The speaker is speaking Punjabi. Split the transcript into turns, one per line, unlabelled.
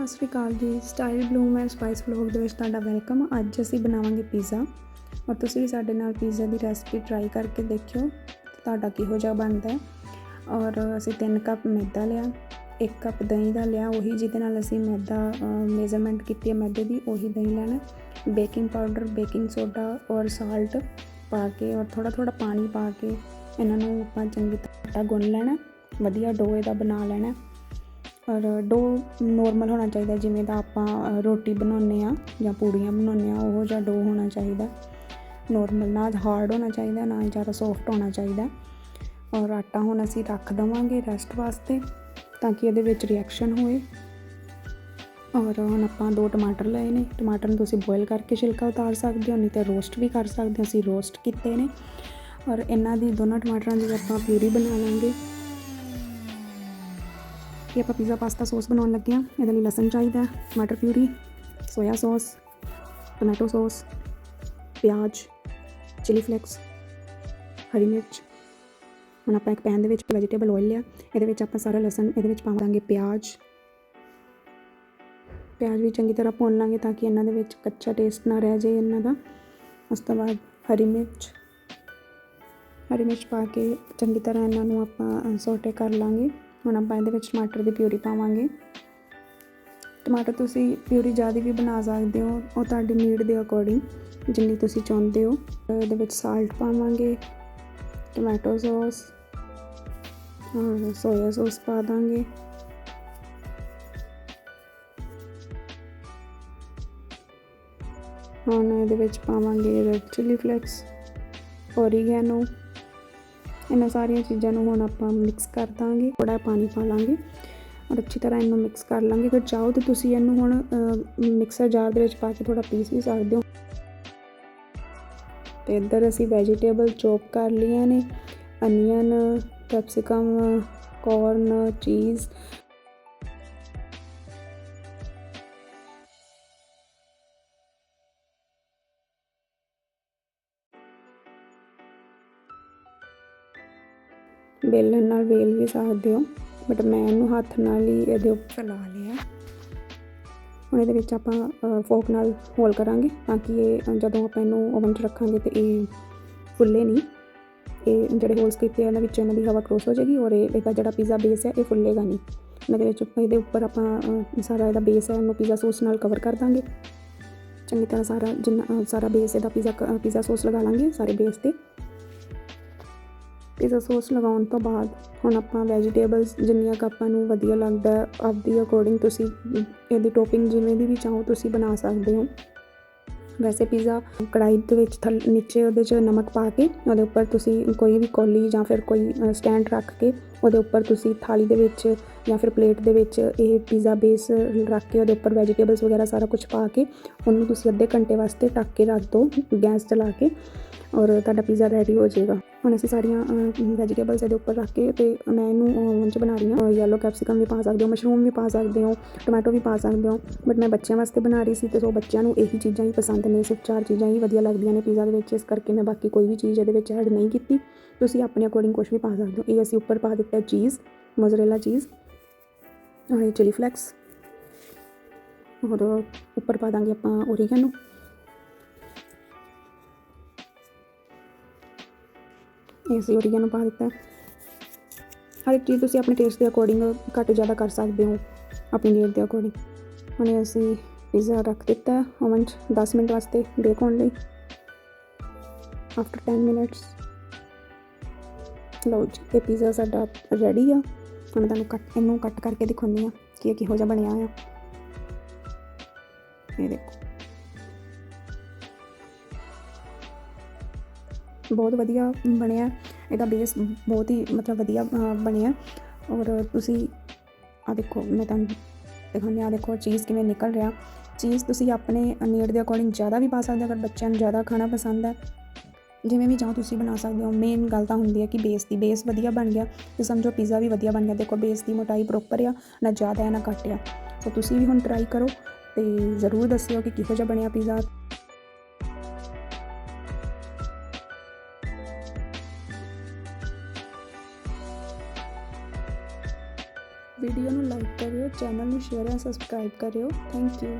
ਸਤਿ ਸ਼੍ਰੀ ਅਕਾਲ ਜੀ। Style bloom and spice vlog ਦੇ ਵਿੱਚ ਤੁਹਾਡਾ ਵੈਲਕਮ। ਅੱਜ ਅਸੀਂ ਬਣਾਵਾਂਗੇ ਪੀਜ਼ਾ। ਔਰ ਤੁਸੀਂ ਵੀ ਸਾਡੇ ਨਾਲ ਪੀਜ਼ਾ ਦੀ ਰੈਸਪੀ ਟਰਾਈ ਕਰਕੇ ਦੇਖਿਓ, ਤੁਹਾਡਾ ਕਿਹੋ ਜਿਹਾ ਬਣਦਾ ਹੈ। ਔਰ ਅਸੀਂ 3 ਕੱਪ ਮੈਦਾ ਲਿਆ 1 ਕੱਪ ਦਹੀਂ ਦਾ ਲਿਆ, ਉਹੀ ਜਿਹਦੇ ਨਾਲ ਅਸੀਂ ਮੈਦਾ ਮੇਜ਼ਰਮੈਂਟ ਕੀਤੀ ਹੈ ਮੈਦੇ ਦੀ, ਉਹੀ ਦਹੀਂ ਲੈਣਾ ਬੇਕਿੰਗ ਪਾਊਡਰ ਬੇਕਿੰਗ ਸੋਡਾ ਔਰ ਸਾਲਟ ਪਾ ਕੇ ਔਰ ਥੋੜਾ ਥੋੜਾ ਪਾਣੀ ਪਾ ਕੇ ਇਹਨਾਂ ਨੂੰ ਆਪਾਂ ਚੰਗੀ ਤਰ੍ਹਾਂ ਗੁੰਨ ਲੈਣਾ ਵਧੀਆ ਡੋਏ ਦਾ ਬਣਾ ਲੈਣਾ ਔਰ ਡੋ ਨੋਰਮਲ ਹੋਣਾ ਚਾਹੀਦਾ, ਜਿਵੇਂ ਦਾ ਆਪਾਂ ਰੋਟੀ ਬਣਾਉਂਦੇ ਆ ਜਾਂ ਪੂੜੀਆਂ ਬਣਾਉਂਦੇ ਆ ਉਹੋ ਜਿਹਾ ਡੋ ਹੋਣਾ ਚਾਹੀਦਾ। ਨੋਰਮਲ ਨਾ ਹਾਰਡ ਹੋਣਾ ਚਾਹੀਦਾ, ਨਾ ਹੀ ਜ਼ਿਆਦਾ ਸੌਫਟ ਹੋਣਾ ਚਾਹੀਦਾ। ਔਰ ਆਟਾ ਹੁਣ ਅਸੀਂ ਰੱਖ ਦਵਾਂਗੇ ਰੈਸਟ ਵਾਸਤੇ, ਤਾਂ ਕਿ ਇਹਦੇ ਵਿੱਚ ਰਿਐਕਸ਼ਨ ਹੋਏ। ਔਰ ਹੁਣ ਆਪਾਂ ਦੋ ਟਮਾਟਰ ਲਏ ਨੇ। ਟਮਾਟਰ ਨੂੰ ਤੁਸੀਂ ਬੋਇਲ ਕਰਕੇ ਛਿਲਕਾ ਉਤਾਰ ਸਕਦੇ ਹੋ, ਨਹੀਂ ਤਾਂ ਰੋਸਟ ਵੀ ਕਰ ਸਕਦੇ ਹੋ। ਅਸੀਂ ਰੋਸਟ ਕੀਤੇ ਨੇ। ਔਰ ਇਹਨਾਂ ਦੀ ਦੋਨਾਂ ਟਮਾਟਰਾਂ ਦੀ ਆਪਾਂ ਪਿਊਰੀ ਬਣਾ ਲਾਂਗੇ। ਇਹ ਆਪਾਂ ਪੀਜ਼ਾ ਪਾਸਤਾ ਸੌਸ ਬਣਾਉਣ ਲੱਗੇ ਹਾਂ। ਇਹਦੇ ਲਈ ਲਸਣ ਚਾਹੀਦਾ ਹੈ, ਟਮਾਟਰ puree soya sauce tomato sauce ਪਿਆਜ਼ ਚਿਲੀ ਫਲੇਕਸ ਹਰੀ ਮਿਰਚ। ਹੁਣ ਆਪਾਂ ਇੱਕ ਪੈਨ ਦੇ ਵਿੱਚ ਵੈਜੀਟੇਬਲ ਆਇਲ ਲਿਆ। ਇਹਦੇ ਵਿੱਚ ਆਪਾਂ ਸਾਰਾ ਲਸਣ ਇਹਦੇ ਵਿੱਚ ਪਾਵਾਂਗੇ ਪਿਆਜ਼। ਪਿਆਜ਼ ਵੀ ਚੰਗੀ ਤਰ੍ਹਾਂ ਭੁੰਨ ਲਾਂਗੇ ਤਾਂ ਕਿ ਇਹਨਾਂ ਦੇ ਵਿੱਚ ਕੱਚਾ ਟੇਸਟ ਨਾ ਰਹਿ ਜਾਏ ਇਹਨਾਂ ਦਾ। ਉਸ ਤੋਂ ਬਾਅਦ ਹਰੀ ਮਿਰਚ। ਹਰੀ ਮਿਰਚ ਪਾ ਕੇ ਚੰਗੀ ਤਰ੍ਹਾਂ ਇਹਨਾਂ ਨੂੰ ਆਪਾਂ ਸੋਟੇ ਕਰ ਲਾਂਗੇ। ਹੁਣ ਆਪਾਂ ਇਹਦੇ ਵਿੱਚ ਟਮਾਟਰ ਦੀ ਪਿਊਰੀ ਪਾਵਾਂਗੇ। ਟਮਾਟਰ ਤੁਸੀਂ ਪਿਊਰੀ ਜ਼ਿਆਦਾ ਵੀ ਬਣਾ ਸਕਦੇ ਹੋ, ਉਹ ਤੁਹਾਡੀ ਨੀਡ ਦੇ ਅਕੋਰਡਿੰਗ ਜਿੰਨੀ ਤੁਸੀਂ ਚਾਹੁੰਦੇ ਹੋ। ਇਹਦੇ ਵਿੱਚ ਸਾਲਟ ਪਾਵਾਂਗੇ ਟੋਮੈਟੋ ਸੌਸ ਔਰ ਸੋਇਆ ਸੌਸ ਪਾ ਦਾਂਗੇ। ਹੁਣ ਇਹਦੇ ਵਿੱਚ ਪਾਵਾਂਗੇ ਰੈਡ ਚਿਲੀ ਫਲੇਕਸ ਓਰੀਗੈਨੋ ਇਹਨਾਂ ਸਾਰੀਆਂ ਚੀਜ਼ਾਂ ਨੂੰ ਹੁਣ ਆਪਾਂ ਮਿਕਸ ਕਰ ਦਾਂਗੇ ਥੋੜਾ ਪਾਣੀ ਪਾ ਲਾਂਗੇ ਔਰ ਅੱਛੀ ਤਰ੍ਹਾਂ ਇਹਨੂੰ ਮਿਕਸ ਕਰ ਲਾਂਗੇ। ਅਗਰ ਚਾਹੋ ਤਾਂ ਤੁਸੀਂ ਇਹਨੂੰ ਹੁਣ ਮਿਕਸਰ ਜਾਰ ਦੇ ਵਿੱਚ ਪਾ ਕੇ ਥੋੜਾ ਪੀਸ ਵੀ ਸਕਦੇ ਹੋ। ਤੇ ਇੱਧਰ ਅਸੀਂ ਵੈਜੀਟੇਬਲ ਚੌਪ ਕਰ ਲਈਆਂ ਨੇ ਅਨੀਅਨ ਕੈਪਸਿਕਮ ਕੋਰਨ ਚੀਜ਼ ਵੇਲਣ ਨਾਲ ਵੇਲ ਵੀ ਸਕਦੇ ਹੋ ਬਟ ਮੈਂ ਇਹਨੂੰ ਹੱਥ ਨਾਲ ਹੀ ਇਹਦੇ ਉੱਪਰ ਫੈਲਾ ਲਿਆ। ਹੁਣ ਇਹਦੇ ਵਿੱਚ ਆਪਾਂ ਫੋਕ ਨਾਲ ਹੋਲ ਕਰਾਂਗੇ ਤਾਂ ਕਿ ਇਹ ਜਦੋਂ ਆਪਾਂ ਇਹਨੂੰ ਓਵਨ 'ਚ ਰੱਖਾਂਗੇ ਤੇ ਇਹ ਫੁੱਲੇ ਨਹੀਂ, ਇਹ ਜਿਹੜੇ ਹੋਲਸ ਕੀਤੇ ਇਹਨਾਂ ਵਿੱਚ ਇਹਨਾਂ ਦੀ ਹਵਾ ਕ੍ਰੋਸ ਹੋ ਜਾਏਗੀ ਔਰ ਇਹ, ਇਹਦਾ ਜਿਹੜਾ ਪੀਜ਼ਾ ਬੇਸ ਹੈ ਇਹ ਫੁੱਲੇਗਾ ਨਹੀਂ। ਇਹਦੇ ਵਿੱਚ ਇਹਦੇ ਉੱਪਰ ਆਪਾਂ ਸਾਰਾ ਇਹਦਾ ਬੇਸ ਹੈ ਉਹਨੂੰ ਪੀਜ਼ਾ ਸੌਸ ਨਾਲ ਕਵਰ ਕਰ ਦਾਂਗੇ। ਚੰਗੀ ਤਰ੍ਹਾਂ ਸਾਰਾ ਜਿੰਨਾ ਸਾਰਾ ਬੇਸ ਇਹਦਾ ਪੀਜ਼ਾ ਪੀਜ਼ਾ ਸੌਸ ਲਗਾ ਲਾਂਗੇ ਸਾਰੇ ਬੇਸ ਤੇ। ਪੀਜ਼ਾ ਸੌਸ ਲਗਾਉਣ ਤੋਂ ਬਾਅਦ ਹੁਣ ਆਪਾਂ ਵੈਜੀਟੇਬਲਸ ਜਿੰਨੀਆਂ ਕੁ ਆਪਾਂ ਨੂੰ ਵਧੀਆ ਲੱਗਦਾ ਆਪਦੀ ਅਕੋਰਡਿੰਗ ਤੁਸੀਂ ਇਹਦੀ ਟੋਪਿੰਗ ਜਿਵੇਂ ਦੀ ਵੀ ਚਾਹੋ ਤੁਸੀਂ ਬਣਾ ਸਕਦੇ ਹੋ। ਵੈਸੇ ਪੀਜ਼ਾ ਕੜਾਈ ਦੇ ਵਿੱਚ ਥੱਲ ਨੀਚੇ ਉਹਦੇ 'ਚ ਨਮਕ ਪਾ ਕੇ ਉਹਦੇ ਉੱਪਰ ਤੁਸੀਂ ਕੋਈ ਵੀ ਕੋਲੀ ਜਾਂ ਫਿਰ ਕੋਈ ਸਟੈਂਡ ਰੱਖ ਕੇ ਉਹਦੇ ਉੱਪਰ ਤੁਸੀਂ ਥਾਲੀ ਦੇ ਵਿੱਚ ਜਾਂ ਫਿਰ ਪਲੇਟ ਦੇ ਵਿੱਚ ਇਹ ਪੀਜ਼ਾ ਬੇਸ ਰੱਖ ਕੇ ਉਹਦੇ ਉੱਪਰ ਵੈਜੀਟੇਬਲਸ ਵਗੈਰਾ ਸਾਰਾ ਕੁਝ ਪਾ ਕੇ ਉਹਨੂੰ ਤੁਸੀਂ ਅੱਧੇ ਘੰਟੇ ਵਾਸਤੇ ਟੱਕ ਕੇ ਰੱਖ ਦਿਓ ਗੈਸ ਚਲਾ ਕੇ। ਔਰ ਤੁਹਾਡਾ ਪੀਜ਼ਾ ਰੈਡੀ ਹੋ ਜਾਏਗਾ। ਹੁਣ ਅਸੀਂ ਸਾਰੀਆਂ ਵੈਜੀਟੇਬਲਸ ਇਹਦੇ ਉੱਪਰ ਰੱਖ ਕੇ ਤੇ ਮੈਂ ਇਹਨੂੰ ਓਵਨ 'ਚ ਬਣਾ ਰਹੀ ਹਾਂ। ਯੈਲੋ ਕੈਪਸਿਕਮ ਵੀ ਪਾ ਸਕਦੇ ਹੋ ਮਸ਼ਰੂਮ ਵੀ ਪਾ ਸਕਦੇ ਹੋ ਟੋਮੈਟੋ ਵੀ ਪਾ ਸਕਦੇ ਹੋ। ਬਟ ਮੈਂ ਬੱਚਿਆਂ ਵਾਸਤੇ ਬਣਾ ਰਹੀ ਸੀ ਤੇ ਸੋ ਬੱਚਿਆਂ ਨੂੰ ਇਹੀ ਚੀਜ਼ਾਂ ਹੀ ਪਸੰਦ ਨੇ। ਸਿਰਫ ਚਾਰ ਚੀਜ਼ਾਂ ਹੀ ਵਧੀਆ ਲੱਗਦੀਆਂ ਨੇ ਪੀਜ਼ਾ ਦੇ ਵਿੱਚ। ਇਸ ਕਰਕੇ ਮੈਂ ਬਾਕੀ ਕੋਈ ਵੀ ਚੀਜ਼ ਇਹਦੇ ਵਿੱਚ ਐਡ ਨਹੀਂ ਕੀਤੀ। ਤੁਸੀਂ ਆਪਣੇ ਅਕੋਰਡਿੰਗ ਕੁਝ ਵੀ ਪਾ ਸਕਦੇ ਹੋ। ਇਹ ਅਸੀਂ ਉੱਪਰ ਪਾ ਦਿੱਤਾ ਚੀਜ਼ ਮੋਜ਼ਰੇਲਾ ਚੀਜ਼ ਔਰ ਇਹ ਚਿਲੀ ਫਲੈਕਸ ਔਰ ਉੱਪਰ ਪਾ ਦਾਂਗੇ ਆਪਾਂ ਓਰੀਗੈਨੋ ਇਹ ਅਸੀਂ ਓਰੀਗੈਨੋ ਪਾ ਦਿੱਤਾ। ਹਰ ਇੱਕ ਚੀਜ਼ ਤੁਸੀਂ ਆਪਣੇ ਟੇਸਟ ਦੇ ਅਕੋਰਡਿੰਗ ਘੱਟ ਜ਼ਿਆਦਾ ਕਰ ਸਕਦੇ ਹੋ, ਆਪਣੀ ਨੀਡ ਦੇ ਅਕੋਰਡਿੰਗ ਹੁਣ ਅਸੀਂ ਪੀਜ਼ਾ ਰੱਖ ਦਿੱਤਾ ਓਵਨ 'ਚ 10 ਮਿੰਟ ਵਾਸਤੇ ਬੇਕ ਹੋਣ ਲਈ। ਆਫਟਰ 10 ਮਿੰਟਸ ਲਓ ਜੀ, ਇਹ ਪੀਜ਼ਾ ਸਾਡਾ ਰੈਡੀ ਆ। ਹੁਣ ਤੁਹਾਨੂੰ ਕੱਟ ਇਹਨੂੰ ਕੱਟ ਕਰਕੇ ਦਿਖਾਉਂਦੀ ਆ ਕਿ ਇਹ ਕਿਹੋ ਜਿਹਾ ਬਣਿਆ ਆ ਇਹ ਦੇਖੋ। ਬਹੁਤ ਵਧੀਆ ਬਣਿਆ। ਇਹਦਾ ਬੇਸ ਬਹੁਤ ਹੀ ਮਤਲਬ ਵਧੀਆ ਬਣਿਆ। ਔਰ ਤੁਸੀਂ ਆ ਦੇਖੋ, ਮੈਂ ਤੁਹਾਨੂੰ ਦਿਖਾਉਂਦੀ ਆ ਦੇਖੋ ਚੀਜ਼ ਕਿਵੇਂ ਨਿਕਲ ਰਿਹਾ। ਚੀਜ਼ ਤੁਸੀਂ ਆਪਣੇ ਨੀਡ ਦੇ ਅਕੋਰਡਿੰਗ ਜ਼ਿਆਦਾ ਵੀ ਪਾ ਸਕਦੇ ਹੋ, ਅਗਰ ਬੱਚਿਆਂ ਨੂੰ ਜ਼ਿਆਦਾ ਖਾਣਾ ਪਸੰਦ ਹੈ। ਜਿਵੇਂ ਵੀ ਚਾਹੋ ਤੁਸੀਂ ਬਣਾ ਸਕਦੇ ਹੋ। ਮੇਨ ਗੱਲ ਤਾਂ ਹੁੰਦੀ ਹੈ ਕਿ ਬੇਸ ਦੀ ਬੇਸ ਵਧੀਆ ਬਣ ਗਿਆ। ਤੇ ਸਮਝੋ ਪੀਜ਼ਾ ਵੀ ਵਧੀਆ ਬਣ ਗਿਆ। ਦੇਖੋ ਬੇਸ ਦੀ ਮੋਟਾਈ ਪ੍ਰੋਪਰ ਆ, ਨਾ ਜ਼ਿਆਦਾ ਹੈ, ਨਾ ਘੱਟ ਆ। ਸੋ ਤੁਸੀਂ ਵੀ ਹੁਣ ਟਰਾਈ ਕਰੋ ਤੇ ਜ਼ਰੂਰ ਦੱਸਿਓ ਕਿ ਕਿਹੋ ਜਿਹਾ ਬਣਿਆ ਪੀਜ਼ਾ ਵੀਡੀਓ ਨੂੰ ਲਾਈਕ ਕਰਿਓ ਚੈਨਲ ਨੂੰ ਸ਼ੇਅਰ ਐਂਡ ਸਬਸਕ੍ਰਾਈਬ ਕਰਿਓ। Thank you